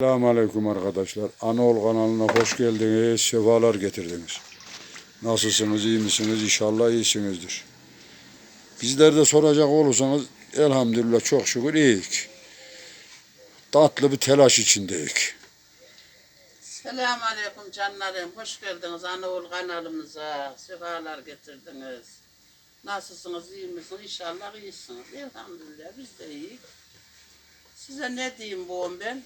Selamünaleyküm arkadaşlar. Anol kanalına hoş geldiniz, sefalar getirdiniz. Nasılsınız, iyi misiniz? İnşallah iyisinizdir. Bizler de soracak olursanız elhamdülillah çok şükür iyiyik. Tatlı bir telaş içindeyik. Selamun Aleyküm canlarım. Hoş geldiniz Anaoğul kanalımıza. Sefalar getirdiniz. Nasılsınız, iyi misiniz? İnşallah iyisiniz. Elhamdülillah biz de iyiyiz. Size ne diyeyim bu ben?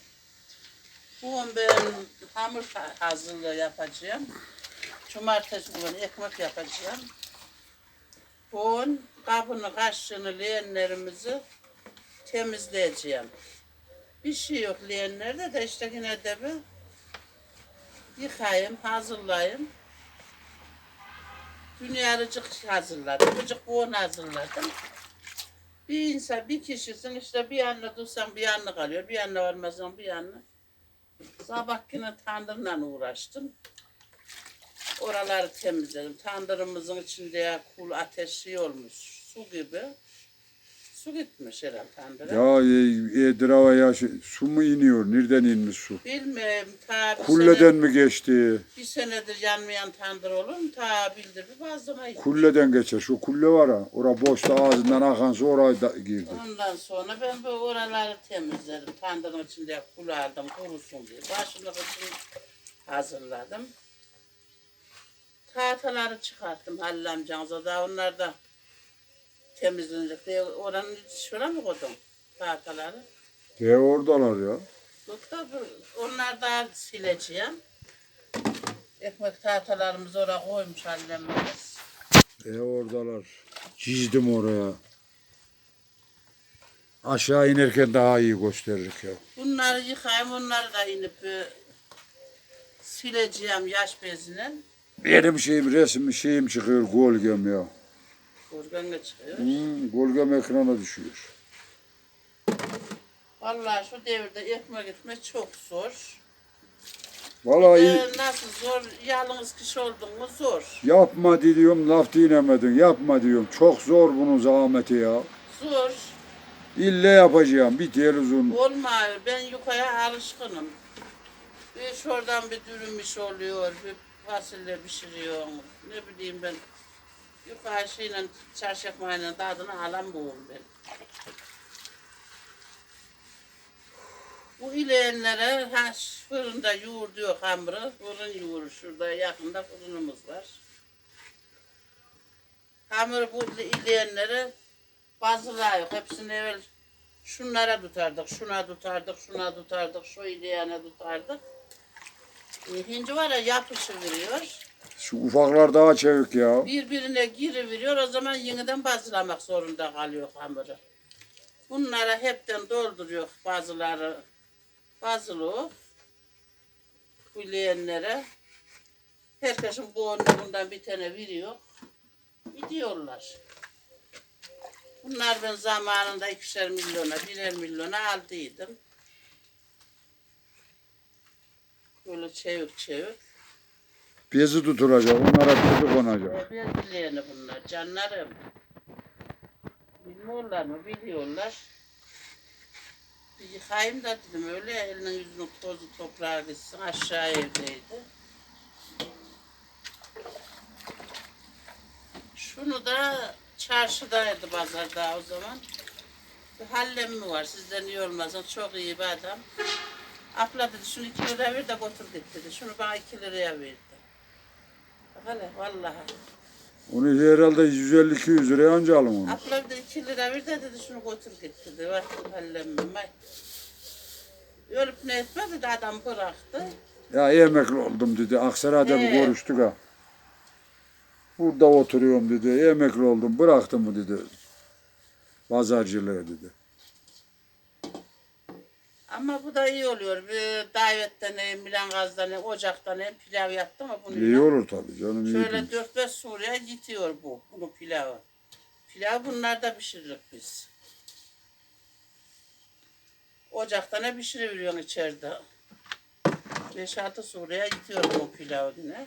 Bu on ben hamur ha- hazırlığı yapacağım. Cumartesi günü ekmek yapacağım. Bugün kabını, kaşığını, leğenlerimizi temizleyeceğim. Bir şey yok leğenlerde de işte yine de bir yıkayayım, hazırlayayım. Dünyarıcık hazırladım, bıcık boğun hazırladım. Bir insan, bir kişisin işte bir yanına dursan bir yanına kalıyor, bir yanına varmazsan bir yanına. Sabah yine tandırla uğraştım. Oraları temizledim. Tandırımızın içinde kul ateşi olmuş, su gibi. Su gitmiş herhalde. Ya e, Edirava ya şey, su mu iniyor? Nereden inmiş su? Bilmiyorum ta bir Kulleden sene- mi geçti? Bir senedir yanmayan tandır olur mu? Ta bildirdi bazıma. Kulleden geçer. Şu kulle var ha. Ora boşta ağzından akan su oraya da girdi. Ondan sonra ben bu oraları temizledim. Tandırın içinde kulardım kurusun diye. Başını kışın hazırladım. Tahtaları çıkarttım Halil amcanıza da onlar da temizlenecek diye oranın şuna mı koydum tahtaları? E oradalar ya. Bu- onlar da sileceğim. Ekmek tahtalarımızı oraya koymuş amcanız. E oradalar. Çizdim oraya. Aşağı inerken daha iyi gösteririk ya. Bunları yıkayayım, onları da inip e, sileceğim yaş bezine. Benim şeyim resim şeyim çıkıyor golgem ya. Organla çıkıyor. Hmm, golgem ekrana düşüyor. Vallahi şu devirde ekmek etmek çok zor. Vallahi iyi- Ee, nasıl zor? Yalnız kişi oldun mu zor. yapma diyorum laf dinlemedin. Yapma diyorum. Çok zor bunun zahmeti ya. Zor. İlle yapacağım. Bir televizyon. Olmuyor. Ben yukarıya alışkınım. Bir şuradan bir dürüm iş oluyor. Bir fasulye pişiriyor. Ne bileyim ben. Yukarı şeyle çarşı ekmeğinin tadını alamıyorum ben. Bu ileyenlere ha, fırında yoğur diyor hamuru. Fırın yoğuru şurada yakında fırınımız var. Hamuru bu ileyenlere bazıları. Hepsini evvel şunlara tutardık, şuna tutardık, şuna tutardık, şu ileyene tutardık. E, Hinci var ya yapışıveriyor. Şu ufaklar daha çevik ya. Birbirine giriveriyor. O zaman yeniden bazılamak zorunda kalıyor hamuru. Bunlara hepten dolduruyor bazıları. Bazılı bileyenlere. Herkesin bu bundan bir tane veriyor. Gidiyorlar. Bunlar ben zamanında ikişer milyona, birer milyona aldıydım. Böyle çevik çevik. Bezi tutulacak. Onlara bezi konacak. Ben bileyeni bunlar canlarım. Bilmiyorlar mı? Biliyorlar. Bir yıkayayım da dedim öyle elinin yüzünün tozu toprağa gitsin aşağı evdeydi. Şunu da çarşıdaydı pazarda o zaman. Bir hallem mi var sizden iyi olmasın çok iyi bir adam. Abla dedi şunu iki lira ver de götür git dedi. Şunu bana iki liraya verdi. Hele vallahi. Onu herhalde 150-200 liraya anca alın onu. Abla bir de iki lira ver de dedi şunu götür git dedi. Baktım hallemim. ay. Ölüp ne etmedi de adam bıraktı. Ya emekli oldum dedi. Aksaray'da bir Ee? görüştük ha. Burada oturuyorum dedi. Emekli oldum. Bıraktım mı dedi. Pazarcılığı dedi. Ama bu da iyi oluyor. Bir davetten ne, Milan gazdan ne, ocaktan ne pilav yaptım ama bunu İyi olur tabii canım. iyi Şöyle dört beş Suriye gidiyor bu, bunu pilavı. Pilav bunlar da pişiririk biz. Ocakta ne pişiriveriyorsun içeride? Beş altı Suriye gidiyor bu pilav yine.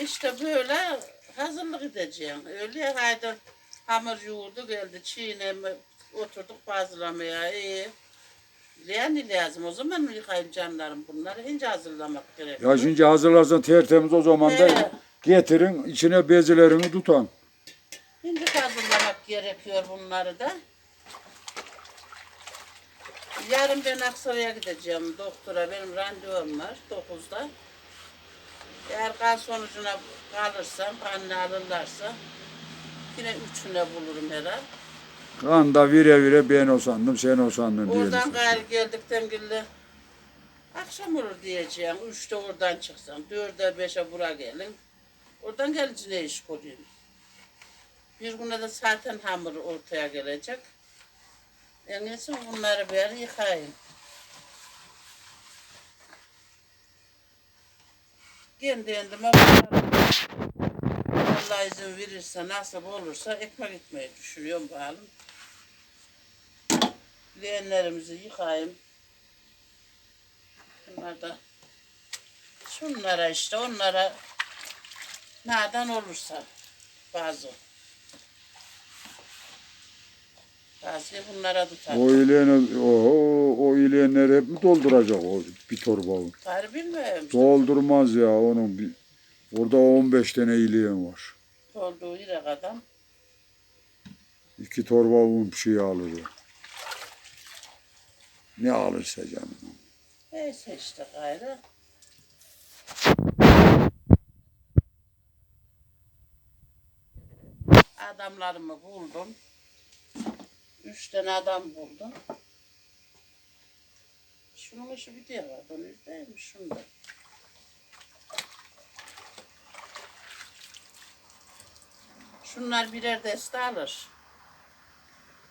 İşte böyle hazırlık edeceğim. Öyle haydi hamur yoğurdu geldi çiğneme Oturduk bazılamaya iyi. Yani lazım o zaman mı yıkayayım canlarım bunları? Hince hazırlamak gerekiyor. Ya şimdi hazırlarsan tertemiz o zaman da getirin içine bezilerini tutan. Şimdi hazırlamak gerekiyor bunları da. Yarın ben Aksaray'a gideceğim doktora. Benim randevum var 9'da. Eğer kan sonucuna kalırsam, kanını alırlarsa yine üçüne bulurum herhalde. Kan da vire vire ben o sandım sen o sandın Oradan gayrı geldikten gülle akşam olur diyeceğim. Üçte oradan çıksam, dörde beşe bura gelin. Oradan gelince ne iş koyayım? Bir güne de zaten hamur ortaya gelecek. En iyisi bunları bir yıkayayım. Kendi kendime bakarım. İzin verirse, nasip olursa ekmek gitmeyi düşünüyorum bakalım. Leğenlerimizi yıkayayım. Bunlar da şunlara işte onlara nereden olursa bazı. Bazı bunlara tutar. O ileğeni, o, o, ileğenleri hep mi dolduracak o bir torba? o? Bilmiyorum. Doldurmaz ya onun bir, orada 15 tane ileğen var. Olduğu yere kadar. İki torba un bir şey alır o. Ne alırsa canım. Neyse işte gayrı. Adamlarımı buldum. Üç tane adam buldum. Şunun işi bir diye var. Bunu yüzdeymiş şunda. Şunlar birer deste alır.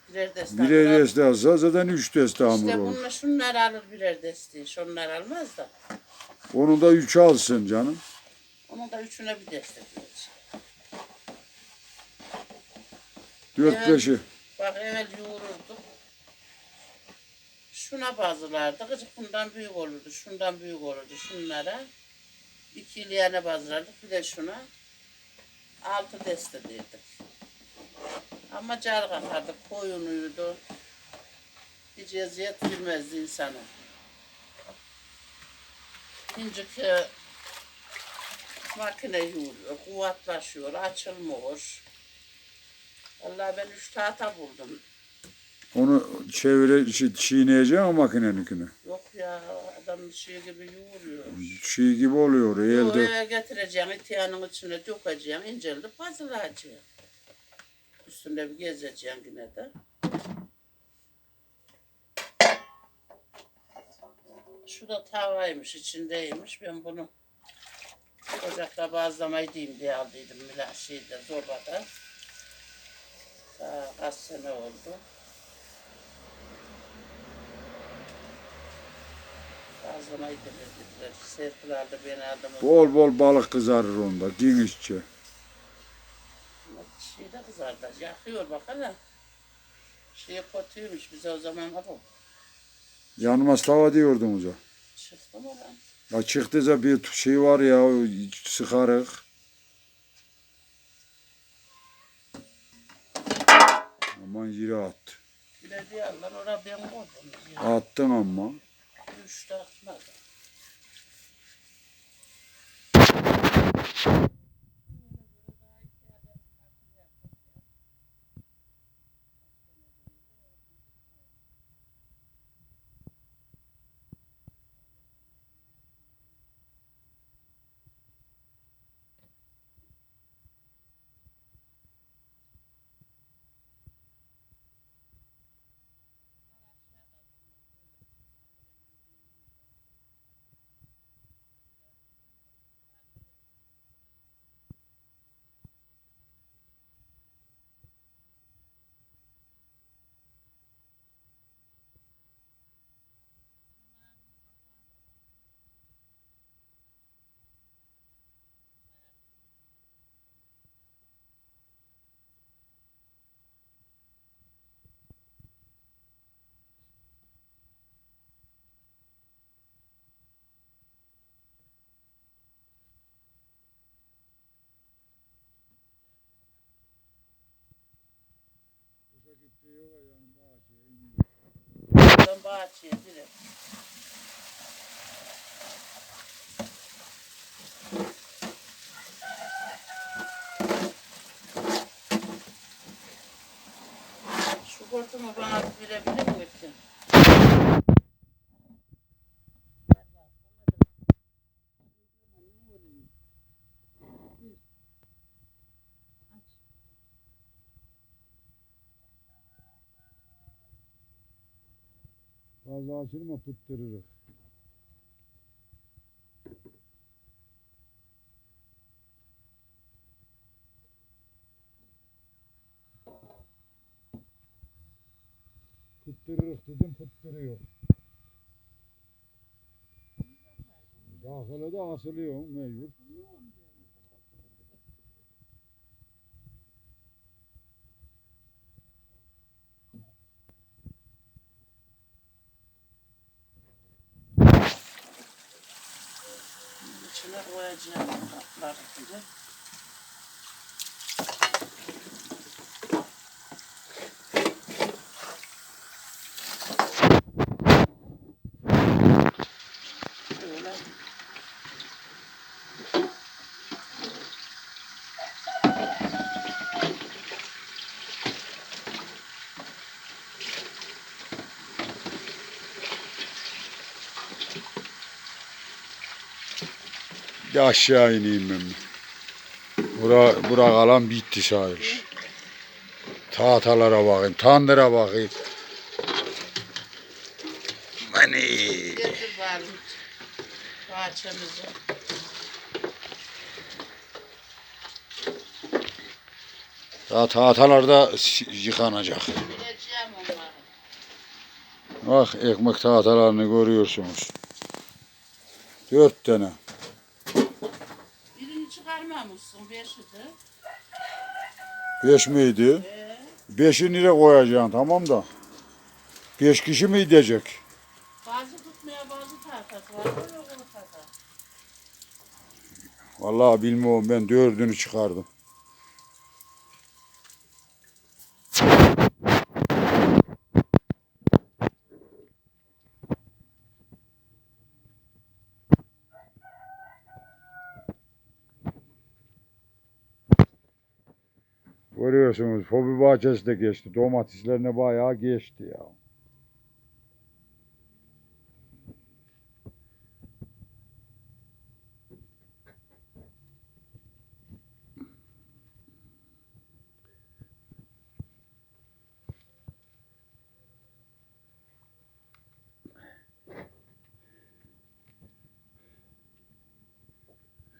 Birer deste alır. Birer deste alsa zaten üç deste hamur İşte olur. bunlar şunlar alır birer desteği. Şunlar almaz da. Onu da üç alsın canım. Onun da üçüne bir destek vereceğim. Dört Evet. beşi. Bak evvel yoğururduk. Şuna bazılardı. Gıcık bundan büyük olurdu. Şundan büyük olurdu. Şunlara. İkiliyene bazılardık. Bir de şuna. Altı deste dedik. Ama car katardık. Koyunuydu. Hiç eziyet bilmezdi insana. İnciki makine yoğuruyor. Kuvvetlaşıyor. Açılmıyor. Vallahi ben üç tahta buldum. Onu çevire çi- çiğneyeceksin o makineninkini. Yok ya adam şey gibi yoğuruyor. Şey gibi oluyor elde. eve getireceğim, itiyanın içine dökeceğim, inceldi puzzle'layacağım. Üstünde bir gezeceğim yine de. Şu da tavaymış, içindeymiş. Ben bunu ocakta bazlamayı diyeyim diye aldıydım şeyde, zorbada. Daha kaç sene oldu. Aldım. Bol bol balık kızarır onda. Genişçe. Şey de kızardı. Yakıyor bak hele. Şey kötüymüş bize o zaman ama Yanmaz tava diyordunuz ya. çıktı mı lan? Ya çıktıysa bir şey var ya sıkarık. Aman yere attı. Bile diyorlar oraya ben gittiği yola yani bahçeye iniyor. Buradan bahçeye direkt. Şu kurtumu bana verebilir misin? Fazla açılma pıttırırız. Pıttırırız dedim pıttırıyor. Dahile de asılıyor mecbur. Koyacağım kaplar gibi. Bir aşağı ineyim ben. Bura, bura kalan bitti sayılır. Tahtalara bakayım, tandıra bakayım. Hani Getir bari bahçemize. tahtalarda yıkanacak. Bak ekmek tahtalarını görüyorsunuz. Dört tane. Birini çıkarmamışsın, beşi de. Beş miydi? Ee, Beşi nereye koyacaksın tamam da. Beş kişi mi gidecek? bazı tutmaya bazı tahtası var. Böyle onu tahta. Vallahi bilmiyorum ben dördünü çıkardım. Görüyorsunuz fobi bahçesi de geçti. Domateslerine bayağı geçti ya.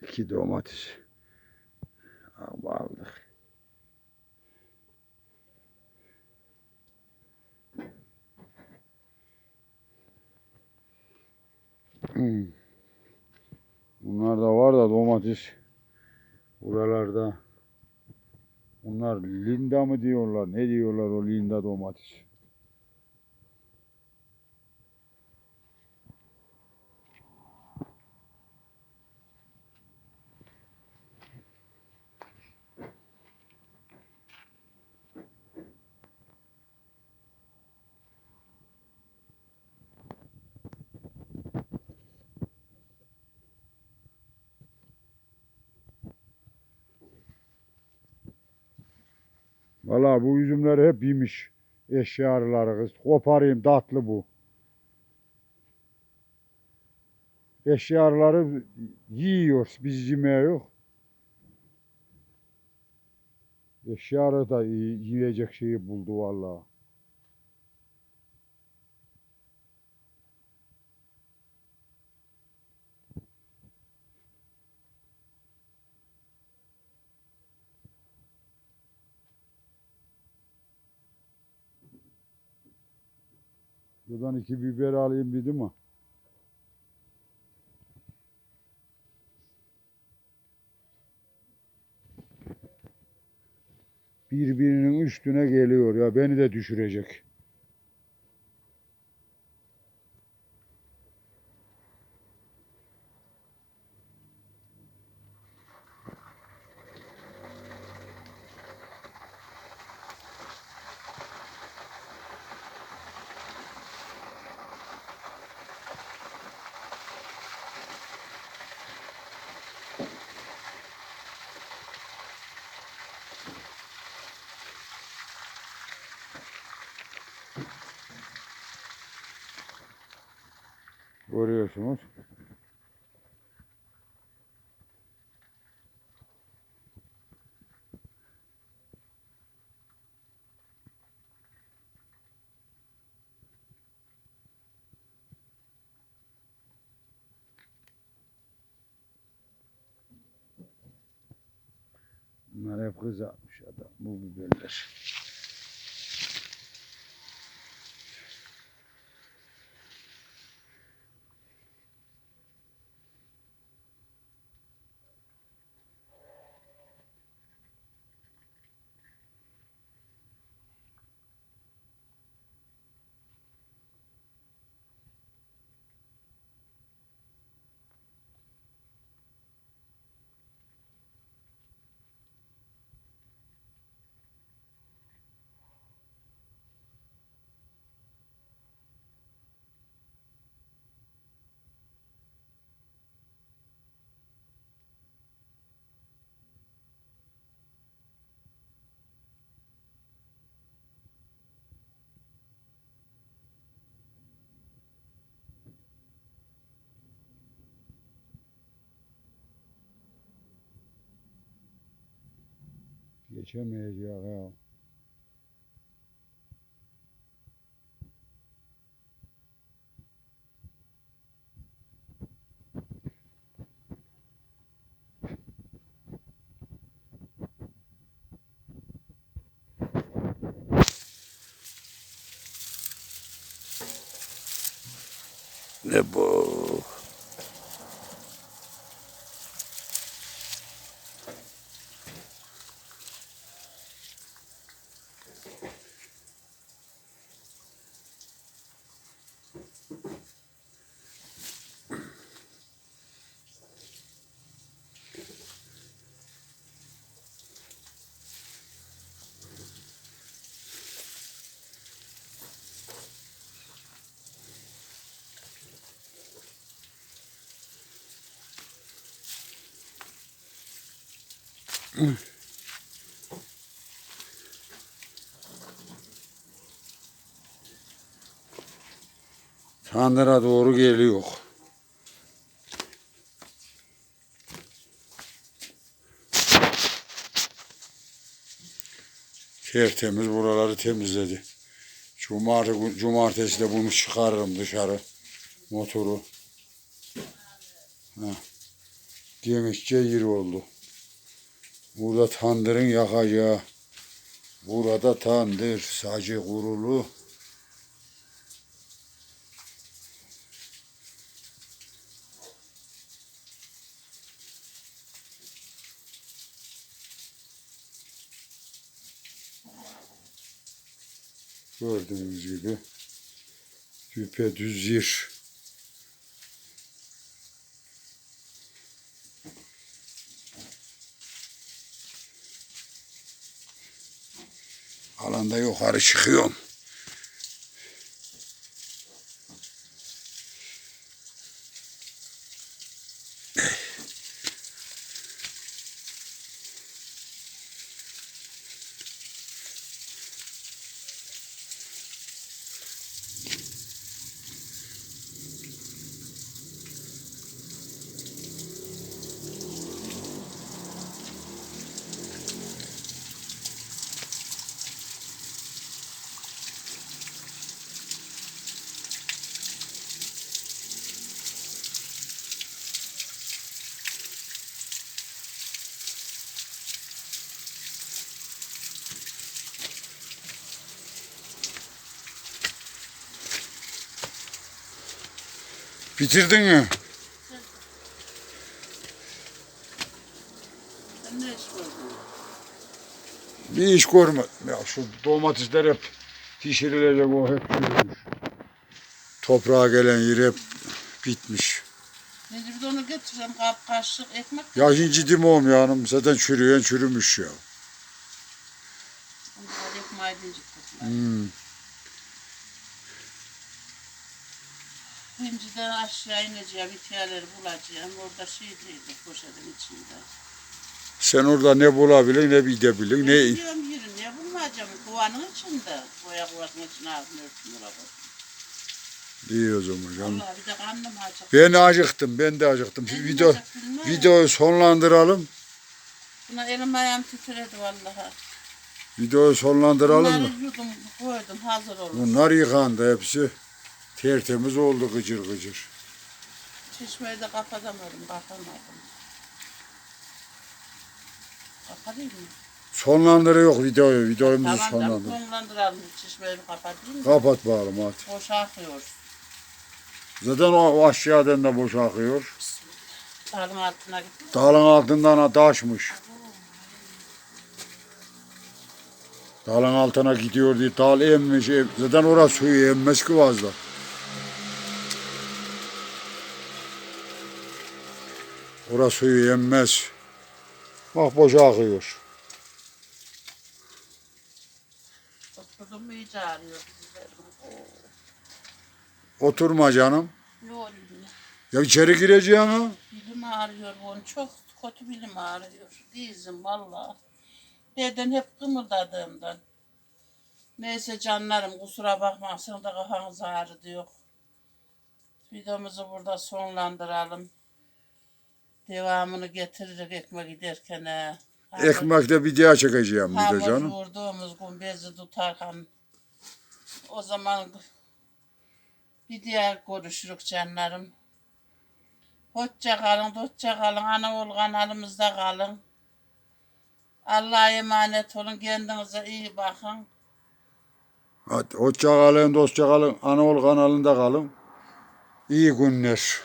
İki domates. Ama aldık. Hmm. Bunlar da var da domates. Buralarda. Bunlar linda mı diyorlar? Ne diyorlar o linda domates? Valla bu üzümleri hep yemiş. Eşya arıları kız. Koparayım tatlı bu. Eşya arıları yiyor. Biz yemeye yok. Eşya arı da yi- yiyecek şeyi buldu valla. Buradan iki biber alayım dedim ama. Birbirinin üstüne geliyor ya beni de düşürecek. Görüyorsunuz. Bunlar hep kızartmış adam bu biberler. içemeyeceği Tandıra doğru geliyor. Tertemiz buraları temizledi. Cumartesi, cumartesi de bunu çıkarırım dışarı. Motoru. Ha. Genişçe yer oldu. Burada tandırın yakacağı. Burada tandır, sacı kurulu. Gördüğünüz gibi düpedüz yer. Alanda yukarı çıkıyorum. Bitirdin mi? Bir iş görmedim. Ya şu domatesler hep pişirilecek o hep çürümüş. Toprağa gelen yer hep bitmiş. Bir de onu getireceğim kap kaşık ekmek. Ya hinci değil mi oğlum ya hanım? Zaten çürüyen çürümüş ya. Ekmeği dincik Hmm. Aşağı ineceğim, itiyaları bulacağım. Orada şey değildi poşetin içinde. Sen orada ne bulabilin ne gidebilin ne... Biliyorum yerim ya bulmayacağım. Kovanın içinde. Boya kovanın içine ağzını örtün oraya. İyi o zaman canım. Allah bir de karnım acık. Ben acıktım, ben de acıktım. Elim video, videoyu sonlandıralım. Buna elim ayağım titredi vallahi. Videoyu sonlandıralım Bunları mı? yudum koydum hazır olur. Bunlar yıkandı hepsi. Tertemiz oldu gıcır gıcır. Çeşmeyi de kapatamadım, kapamadım. Kapatayım mı? Sonlandırıyor videoyu. Videomuzu Tamam canım, sonlandır. sonlandıralım. Çeşmeyi kapatayım mı? Kapat bakalım hadi. Boş akıyor. Zaten o aşağıdan da boş akıyor. Dalın altına gitti. Dağın altından taşmış. Dağın altına gidiyor diye dal emmiş. em- Zaten orası suyu emmez ki fazla. Orası suyu emmez. Bak boş akıyor. Oturdum mu iyice ağrıyor. dizlerim. Oturma canım. Yok. Ya içeri gireceksin ha. Bilim ağrıyor bunu. Çok kötü bilim ağrıyor. Dizim valla. Neden hep kımıldadığımdan. Neyse canlarım kusura bakmasın da kafanız ağrıdı yok. Videomuzu burada sonlandıralım. Devamını getiririk ekmek giderken. he. Hamur- Ekmekte video çekeceğim bir de Hamur canım. vurduğumuz gün bezi tutarken o zaman bir diğer görüşürük canlarım. Hoşça kalın, hoşça kalın. Anaoğul kanalımızda kalın. Allah'a emanet olun. Kendinize iyi bakın. Hadi hoşça kalın, dostça kalın. Anaol kanalında kalın. İyi günler.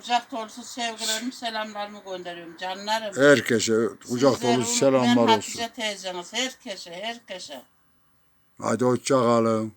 Kucak dolusu sevgilerimi, selamlarımı gönderiyorum canlarım. Herkese kucak Sizleri dolusu selamlar olsun. Hatice teyzeniz, herkese, herkese. Hadi hoşça kalın.